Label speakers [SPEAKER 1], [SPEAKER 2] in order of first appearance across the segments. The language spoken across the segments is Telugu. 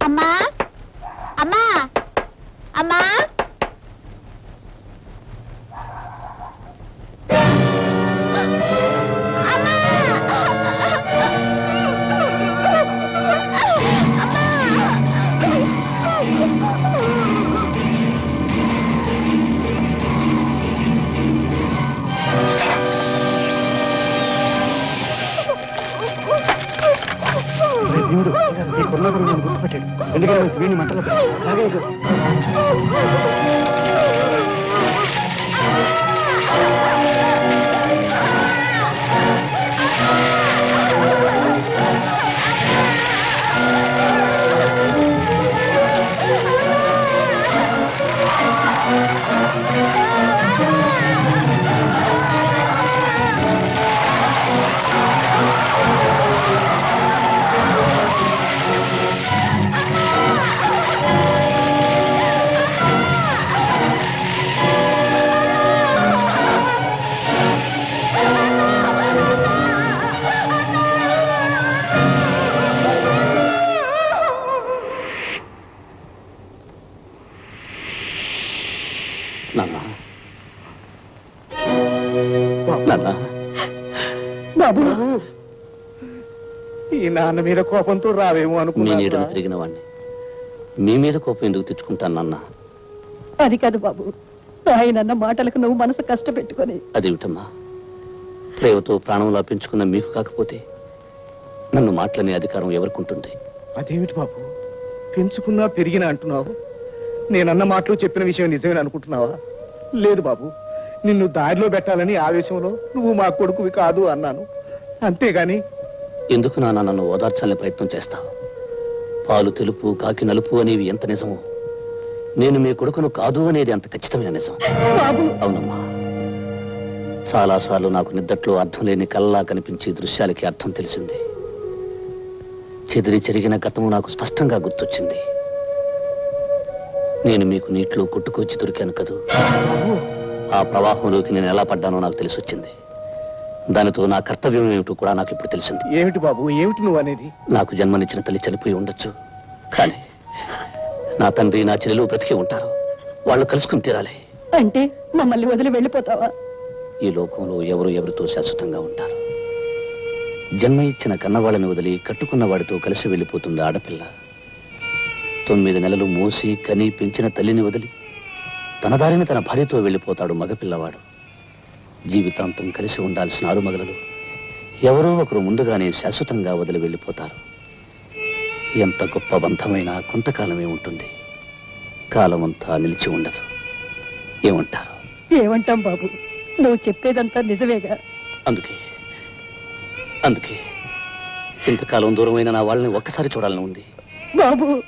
[SPEAKER 1] అమ్మా
[SPEAKER 2] ఎందుకంటే వీడిని మంటలో
[SPEAKER 3] నాన్న
[SPEAKER 2] మీద కోపంతో రావేమో
[SPEAKER 3] మీ నీడను
[SPEAKER 2] అనుకున్నా
[SPEAKER 3] పెరిగిన వాడిని మీ మీద కోపం ఎందుకు తెచ్చుకుంటాను నాన్న?
[SPEAKER 4] అది కాదు బాబు. ఆయనన్న మాటలకు నువ్వు మనసు కష్టపెట్టుకొని.
[SPEAKER 3] అదేమిటమ్మా ప్రేమతో ప్రాణంలా పెంచుకున్న మీకు కాకపోతే నన్ను మాటలనే అధికారం ఎవరికుంటుంది?
[SPEAKER 2] అదేమిటి బాబు? పెంచుకున్నా పెరిగినా అంటున్నావు? నేనన్న మాటలు చెప్పిన విషయం నిజమేనా అనుకుంటున్నావా? లేదు బాబు. నిన్ను దారిలో పెట్టాలని ఆవేశంలో నువ్వు మా కొడుకువి కాదు అన్నాను. అంతేగాని
[SPEAKER 3] ఎందుకు నాన్న నన్ను ఓదార్చాలని ప్రయత్నం చేస్తావు? పాలు తెలుపు కాకి నలుపు అనేవి ఎంత నిజమో? నేను మీ కొడుకును కాదు అనేది అంత ఖచ్చితమైన నిజం. అవునమ్మా. చాలాసార్లు నాకు నిద్దట్లో అర్థం లేని కల్లా కనిపించే దృశ్యాలకి అర్థం తెలిసింది. చెదిరి చెరిగిన గతము నాకు స్పష్టంగా గుర్తొచ్చింది. నేను మీకు నీటిలో కొట్టుకొచ్చి దొరికాను కదూ? ఆ ప్రవాహంలోకి నేను ఎలా పడ్డానో నాకు తెలిసొచ్చింది. దానితో నా కర్తవ్యం ఏమిటో కూడా నాకు ఇప్పుడు తెలిసింది.
[SPEAKER 2] ఏమిటి బాబు ఏమిటి నువ్వు అనేది?
[SPEAKER 3] నాకు జన్మనిచ్చిన తల్లి చనిపోయి ఉండొచ్చు. కానీ నా తండ్రి నా చెల్లెలు బ్రతికి ఉంటారు. వాళ్ళు కలుసుకుని తీరాలి.
[SPEAKER 4] అంటే మమ్మల్ని వదిలి వెళ్ళిపోతావా?
[SPEAKER 3] ఈ లోకంలో ఎవరు ఎవరితో శాశ్వతంగా ఉంటారు? జన్మ ఇచ్చిన కన్నవాళ్ళని వదిలి కట్టుకున్న వాడితో కలిసి వెళ్ళిపోతుంది ఆడపిల్ల. తొమ్మిది నెలలు మోసి కని పెంచిన తల్లిని వదిలి తన దారిని తన భార్యతో వెళ్ళిపోతాడు మగపిల్లవాడు. జీవితాంతం కలిసి ఉండాల్సిన ఆరుమగలలు ఎవరో ఒకరు ముందుగానే శాశ్వతంగా వదిలి వెళ్ళిపోతారు. ఎంత గొప్ప బంధమైనా కొంతకాలమే ఉంటుంది. కాలమంతా నిలిచి ఉండదు. ఏమంటారు?
[SPEAKER 4] ఏమంటాం బాబు? నువ్వు చెప్పేదంతా నిజమేగా.
[SPEAKER 3] అందుకే అందుకే. ఇంతకాలం దూరమైన నా వాళ్ళని ఒక్కసారి చూడాలని ఉంది.
[SPEAKER 4] బాబు!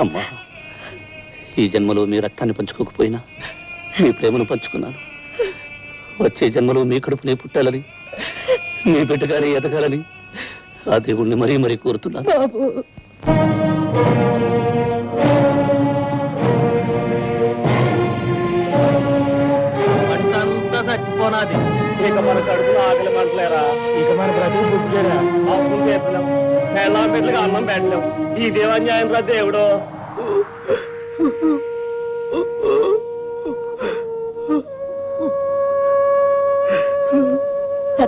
[SPEAKER 3] అమ్మా ఈ జన్మలో మీ రక్తాన్ని పంచుకోకపోయినా మీ ప్రేమను పంచుకున్నాను. వచ్చే జన్మలో మీ కడుపునే పుట్టాలని మీ బిడ్డగానే ఎదగాలని ఆ దేవుణ్ణి మరీ మరీ కోరుతున్నాను.
[SPEAKER 4] బాబు.
[SPEAKER 5] చచ్చిపోనాది. ఇక మన కడుపులో ఆకలి మంటలేరా
[SPEAKER 2] ఇక మన బ్రతుకు బుద్ధిరా
[SPEAKER 5] అప్పులు చేసినాం పెళ్ళాం బిడ్డలుగా అన్నం పెట్టలేం. ఈ దేవాన్యాయం రా దేవుడు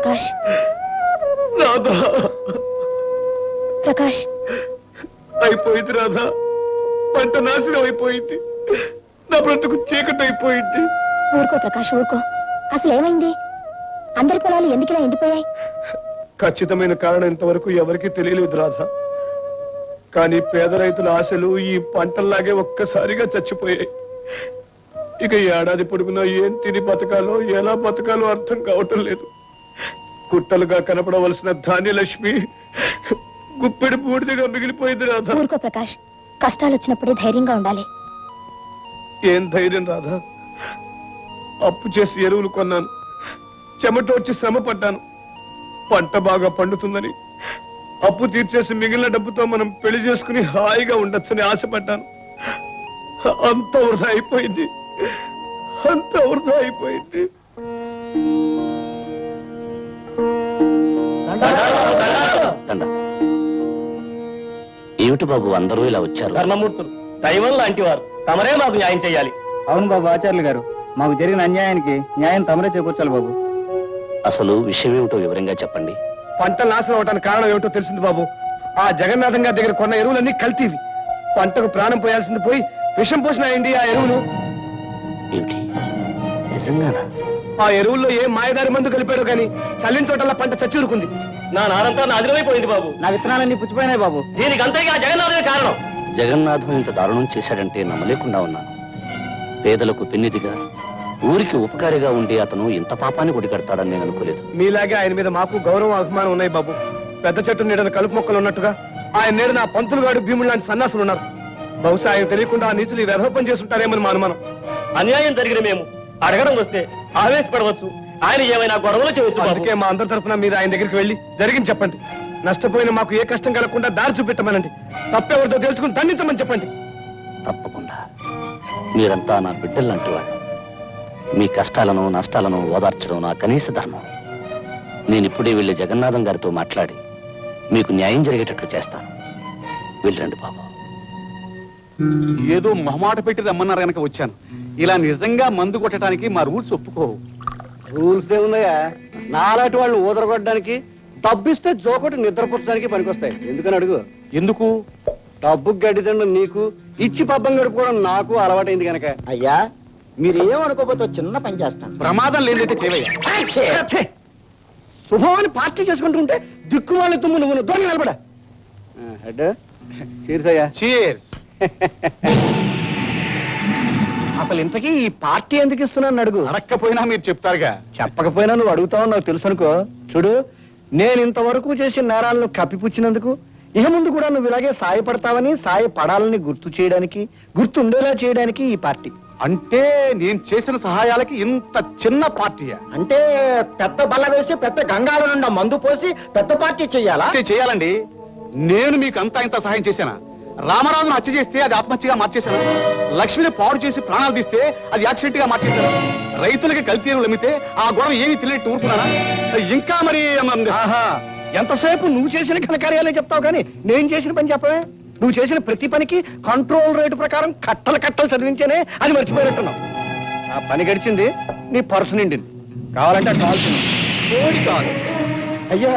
[SPEAKER 1] ప్రకాష్.
[SPEAKER 5] రాధా.
[SPEAKER 1] ప్రకాష్.
[SPEAKER 5] అయిపోయింది రాధా. పంట నాశనం అయిపోయింది. నా బ్రతుకు చీకటి అయిపోయింది.
[SPEAKER 1] ఊరుకో ప్రకాష్ ఊరుకో. అసలు ఏమైంది? అందరి పొలాలు ఎందుకిలా ఎండిపోయాయి?
[SPEAKER 5] ఖచ్చితమైన కారణం ఇంతవరకు ఎవరికీ తెలియలేదు రాధా. కానీ పేద రైతుల ఆశలు ఈ పంటల్లాగే ఒక్కసారిగా చచ్చిపోయాయి. ఇక ఏడాది పొడుగునా ఏం తిని బతకాలో ఎలా బతకాలో అర్థం కావటం లేదు. గుట్టలుగా కనపడవలసిన ధాన్యలక్ష్మి గుప్పెడి బూడిదగా మిగిలిపోయింది రాధా.
[SPEAKER 1] ఊరుకో ప్రకాష్ కష్టాలు వచ్చినప్పుడే ధైర్యంగా ఉండాలి.
[SPEAKER 5] ఏం ధైర్యం రాధా? అప్పు చేసి ఎరువులు కొన్నాను. చెమట వచ్చి శ్రమ పడ్డాను. పంట బాగా పండుతుందని అప్పు తీర్చేసి మిగిలిన డబ్బుతో మనం పెళ్ళి చేసుకుని హాయిగా ఉండొచ్చని ఆశపడ్డాను. అంత వృధా అయిపోయింది. అంత వృధా అయిపోయింది.
[SPEAKER 3] దండ. ఏమిటి బాబు అందరూ ఇలా వచ్చారు?
[SPEAKER 6] ధర్మమూర్తులు దైవం లాంటి వారు తమరే మాకు న్యాయం చేయాలి.
[SPEAKER 7] అవును బాబు ఆచార్యులు గారు మాకు జరిగిన అన్యాయానికి న్యాయం తమరే చేకూర్చాలి బాబు.
[SPEAKER 3] అసలు విషయం ఏమిటో వివరంగా చెప్పండి.
[SPEAKER 5] పంటలు నాశనం అవడానికి కారణం ఏమిటో తెలిసింది బాబు. ఆ జగన్నాథం గారి దగ్గర కొన్న ఎరువులన్నీ కల్తీవి. పంటకు ప్రాణం పోయాల్సింది పోయి విషం పోసినాయండి ఆ ఎరువులు.
[SPEAKER 3] ఏమిటి? నిజంగానా?
[SPEAKER 5] ఆ ఎరువుల్లో ఏ మాయదారి మందు కలిపాడో కానీ చల్లిన చోటల్లా పంట చచ్చూరుకుంది.
[SPEAKER 6] నా నారంతా నాదిరమైపోయింది బాబు.
[SPEAKER 7] నా విత్తనాలన్నీ పుచ్చిపోయినాయి బాబు.
[SPEAKER 6] దీనికి అంతగా జగన్నాథుడే కారణం.
[SPEAKER 3] జగన్నాథం ఇంత దారుణం చేశాడంటే నమ్మలేకుండా ఉన్నాను. పేదలకు పెన్నిదిగా ఊరికి ఉపకారిగా ఉండి అతను ఇంత పాపాన్ని ఒడిగడతాడని నేను అనుకోలేదు.
[SPEAKER 5] మీలాగే ఆయన మీద మాకు గౌరవం అభిమానం ఉన్నాయి బాబు. పెద్ద చెట్టు నీడన కలుపు మొక్కలు ఉన్నట్టుగా ఆయన నీడన ఆ పంతులు గాడు భీముడు లాంటి సన్నాసులు ఉన్నారు. బహుశా ఆయన తెలియకుండా ఆ నీతులు వ్యధోపం చేస్తుంటారేమని మా అనుమానం.
[SPEAKER 6] అన్యాయం జరిగిన మేము అడగడం వస్తే ఆవేశపడవచ్చు. ఆయన ఏమైనా గొడవలు చేయొచ్చు.
[SPEAKER 5] అందుకే మా అందరి తరఫున మీరు ఆయన దగ్గరికి వెళ్ళి జరిగింది చెప్పండి. నష్టపోయిన మాకు ఏ కష్టం కలగకుండా దారి చూపెట్టమనండి. తప్పెవరితో తెలుసుకుని దండించమని చెప్పండి.
[SPEAKER 3] తప్పకుండా. మీరంతా నా బిడ్డలంటూ వాళ్ళు మీ కష్టాలను నష్టాలను ఓదార్చడం నా కనీస ధర్మం. నేను ఇప్పుడే వెళ్ళి జగన్నాథం గారితో మాట్లాడి మీకు న్యాయం జరిగేటట్లు చేస్తాను. వెళ్ళండి బాబు.
[SPEAKER 8] ఏదో మొహమాట పెట్టి రమ్మన్నారు గనక వచ్చాను. ఇలా నిజంగా మందు కొట్టడానికి మా రూల్స్ ఒప్పుకోవు.
[SPEAKER 2] రూల్స్ ఏమున్నాయా నాలాంటి వాళ్ళు ఊదరగొట్టడానికి డబ్బిస్తే జోకొట్టి నిద్రపుచ్చడానికి పనికొస్తాయి. ఎందుకని అడుగు?
[SPEAKER 8] ఎందుకు?
[SPEAKER 2] డబ్బు గడ్డి తినడం నీకు ఇచ్చి పబ్బం గడుపుకోవడం నాకు అలవాటైంది కనుక
[SPEAKER 7] అయ్యా మీరు ఏమనుకోకపోతే చిన్న పని చేస్తాను.
[SPEAKER 8] ప్రమాదం లేదైతే చేయవయ్యా.
[SPEAKER 2] శుభమని పార్టీ చేసుకుంటుంటే దిక్కు వాళ్ళ తుమ్ము నువ్వు దూరం నిలబడ. హెడ్. తీరుసయ్యా
[SPEAKER 8] Cheers.
[SPEAKER 2] అసలు ఇంతకీ ఈ పార్టీ ఎందుకు ఇస్తున్నాను అడుగు.
[SPEAKER 8] అడక్కపోయినా మీరు చెప్తారుగా.
[SPEAKER 2] చెప్పకపోయినా నువ్వు అడుగుతావు నాకు తెలుసు అనుకో చూడు నేను ఇంతవరకు చేసిన నేరాలను కప్పిపుచ్చినందుకు ఇక ముందు కూడా నువ్వు ఇలాగే సాయపడతావని సాయపడాలని గుర్తు చేయడానికి గుర్తుండేలా చేయడానికి ఈ పార్టీ.
[SPEAKER 8] అంటే నేను చేసిన సహాయాలకి ఇంత చిన్న పార్టీయా?
[SPEAKER 7] అంటే పెద్ద బల్ల వేసి పెద్ద గంగాల నుండి మందు పోసి పెద్ద పార్టీ చెయ్యాలా
[SPEAKER 8] అంటే చేయాలండి. నేను మీకు అంతా ఇంత సహాయం చేశానా? రామరాజును హత్య చేస్తే అది ఆత్మహత్యగా మార్చేశాను లక్ష్మిని పాడు చేసి ప్రాణాలు తీస్తే అది యాక్సిడెంట్గా మార్చేశాను రైతులకి కల్తీ ఎరువులు అమ్మితే ఆ గొడవ ఏమీ తెలియట్టు ఊరుకున్నానా ఇంకా మరి
[SPEAKER 2] ఎంతసేపు నువ్వు చేసిన ఘనకార్యాలే చెప్తావు కానీ నేను చేసిన పని చెప్పవే? నువ్వు చేసిన ప్రతి పనికి కంట్రోల్ రేటు ప్రకారం కట్టలు కట్టలు చదివించేనే అది మర్చిపోయినట్టున్నావు. ఆ పని గడిచింది నీ పర్సు నిండింది. కావాలంటే
[SPEAKER 7] కోడి కాదు అయ్యా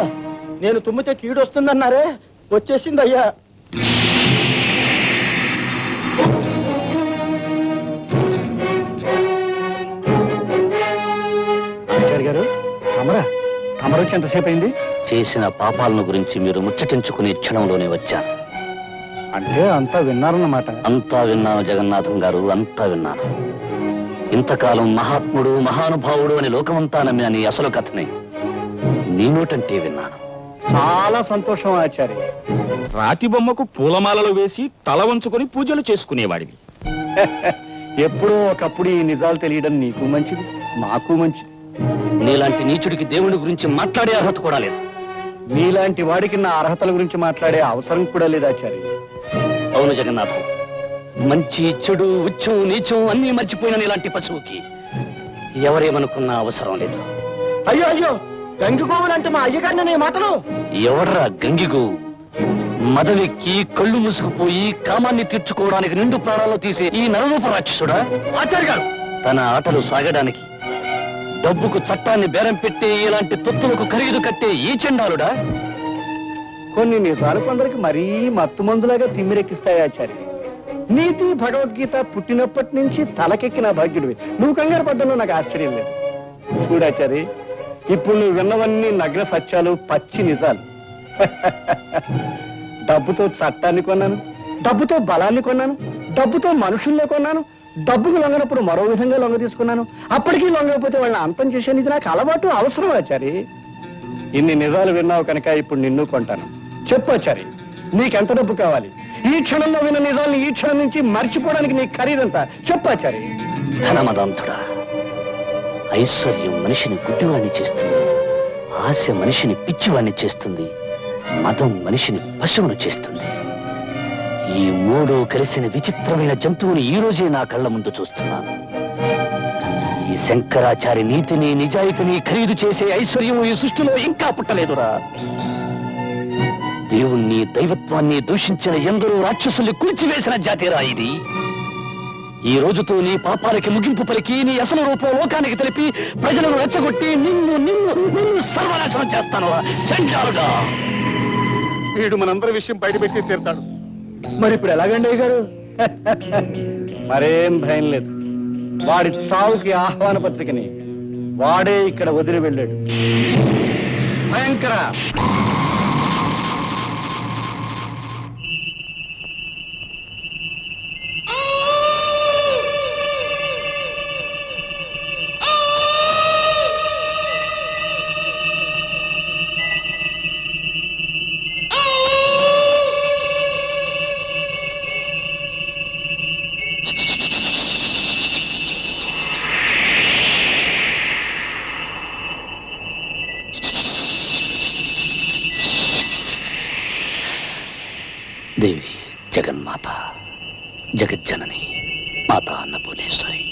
[SPEAKER 7] నేను తుమ్మితే కీడు వస్తుందన్నారే వచ్చేసింది అయ్యా
[SPEAKER 2] ఆచార్య గారు. అమరా అమర వచ్చి ఎంతసేపు అయింది?
[SPEAKER 3] చేసిన పాపాలను గురించి మీరు ముచ్చటించుకునే క్షణంలోనే వచ్చాను
[SPEAKER 2] అంటే అంతా విన్నారన్నమాట.
[SPEAKER 3] అంతా విన్నాను జగన్నాథం గారు అంతా విన్నాను. ఇంతకాలం మహాత్ముడు మహానుభావుడు అని లోకమంతా నమ్మిన నీ అసలు కథని నీ నోటంటే విన్నాను.
[SPEAKER 2] చాలా సంతోషం ఆచార్య.
[SPEAKER 9] రాతి బొమ్మకు పూలమాలలు వేసి తల వంచుకొని పూజలు చేసుకునేవాడివి.
[SPEAKER 2] ఎప్పుడో ఒకప్పుడు ఈ నిజాలు తెలియడం నీకు మంచిది నాకు మంచిది.
[SPEAKER 3] నీలాంటి నీచుడికి దేవుడి గురించి మాట్లాడే అర్హత కూడా లేదు.
[SPEAKER 2] నీలాంటి వాడికి నా అర్హతల గురించి మాట్లాడే అవసరం కూడా లేదు ఆచార్య.
[SPEAKER 3] అవును జగన్నాథం. మంచి చెడు ఉచ్చం నీచం అన్నీ మర్చిపోయిన నీలాంటి పశువుకి ఎవరేమనుకున్న అవసరం లేదు.
[SPEAKER 7] అయ్యో అయ్యో గంగిగోవులంటే మా అయ్యగారిని నీ మాటలు?
[SPEAKER 3] ఎవడ్రా గంగిగు మదవెక్కి కళ్ళు మూసుకుపోయి కామాన్ని తీర్చుకోవడానికి నిండు ప్రాణాలు తీసే ఈ నరరూప రాక్షసుడా?
[SPEAKER 2] ఆచార్య గారు!
[SPEAKER 3] తన ఆటలు సాగడానికి డబ్బుకు చట్టాన్ని బేరం పెట్టి ఇలాంటి తొత్తులకు ఖరీదు కట్టే ఈ చెండాలుడా?
[SPEAKER 2] కొన్ని నిజాలు కొందరికి మరీ మత్తు మందులాగా తిమ్మిరెక్కిస్తాయి నీతి భగవద్గీత పుట్టినప్పటి నుంచి తలకెక్కిన భాగ్యుడివి. నువ్వు కంగారు పడ్డంలో నాకు ఆశ్చర్యం లేదు. చూడాచారి ఇప్పుడు నువ్వు విన్నవన్నీ నగ్న సత్యాలు పచ్చి నిజాలు. డబ్బుతో చట్టాన్ని కొన్నాను డబ్బుతో బలాన్ని కొన్నాను డబ్బుతో మనుషుల్ని కొన్నాను డబ్బుకు లొంగనప్పుడు మరో విధంగా లొంగ తీసుకున్నాను. అప్పటికీ లొంగకపోతే వాళ్ళని అంతం చేశాను ఇది నాకు అలవాటు అవసరం ఆచారి. ఇన్ని నిజాలు విన్నావు కనుక ఇప్పుడు నిన్ను కొంటాను. చెప్పు ఆచారి. నీకెంత డబ్బు కావాలి? ఈ క్షణంలో విన్న నిజాలను ఈ క్షణం నుంచి మర్చిపోవడానికి నీ ఖరీదంతా చెప్పు ఆచారి.
[SPEAKER 3] ధనమదంతుడా ఐశ్వర్యం మనిషిని గుడ్డివాణ్ణి చేస్తుంది. ఆశ మనిషిని పిచ్చివాణ్ణి చేస్తుంది. మదం మనిషిని పశువును చేస్తుంది. ఈ మూడు కలిసిన విచిత్రమైన జంతువుని ఈ రోజే నా కళ్ళ ముందు చూస్తున్నాను. ఈ శంకరాచారి నీతిని నిజాయితీని ఖరీదు చేసే ఐశ్వర్యం ఈ సృష్టిలో ఇంకా పుట్టలేదురా. దేవుణ్ణి దైవత్వాన్ని దూషించిన ఎందరో రాక్షసుల్ని కూల్చివేసిన జాతిరా ఇది. ఈ రోజుతో నీ పాపాలకి ముగింపు పలికి నీ అసలు రూపం లోకానికి తెలిపి ప్రజలను రెచ్చగొట్టి నిన్ను నిన్ను నిన్ను సర్వనాశనం చేస్తాను చండాలుడా.
[SPEAKER 8] వీడు మనందరి విషయం బయటపెట్టి తీరుతాడు.
[SPEAKER 2] మరి ఇప్పుడు ఎలాగండి అయ్య గారు మరేం భయం లేదు. వాడి చావుకి ఆహ్వాన పత్రికని వాడే ఇక్కడ వదిలి వెళ్ళాడు. భయంకర!
[SPEAKER 3] జగన్మాత జగజ్జనని మాత అన్నపూర్ణేశ్వరి.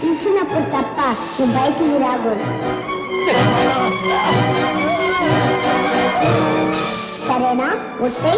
[SPEAKER 10] పిలిచినప్పుడు తప్ప నువ్వు బయటికి రాకూడదు సరేనా ఒట్టే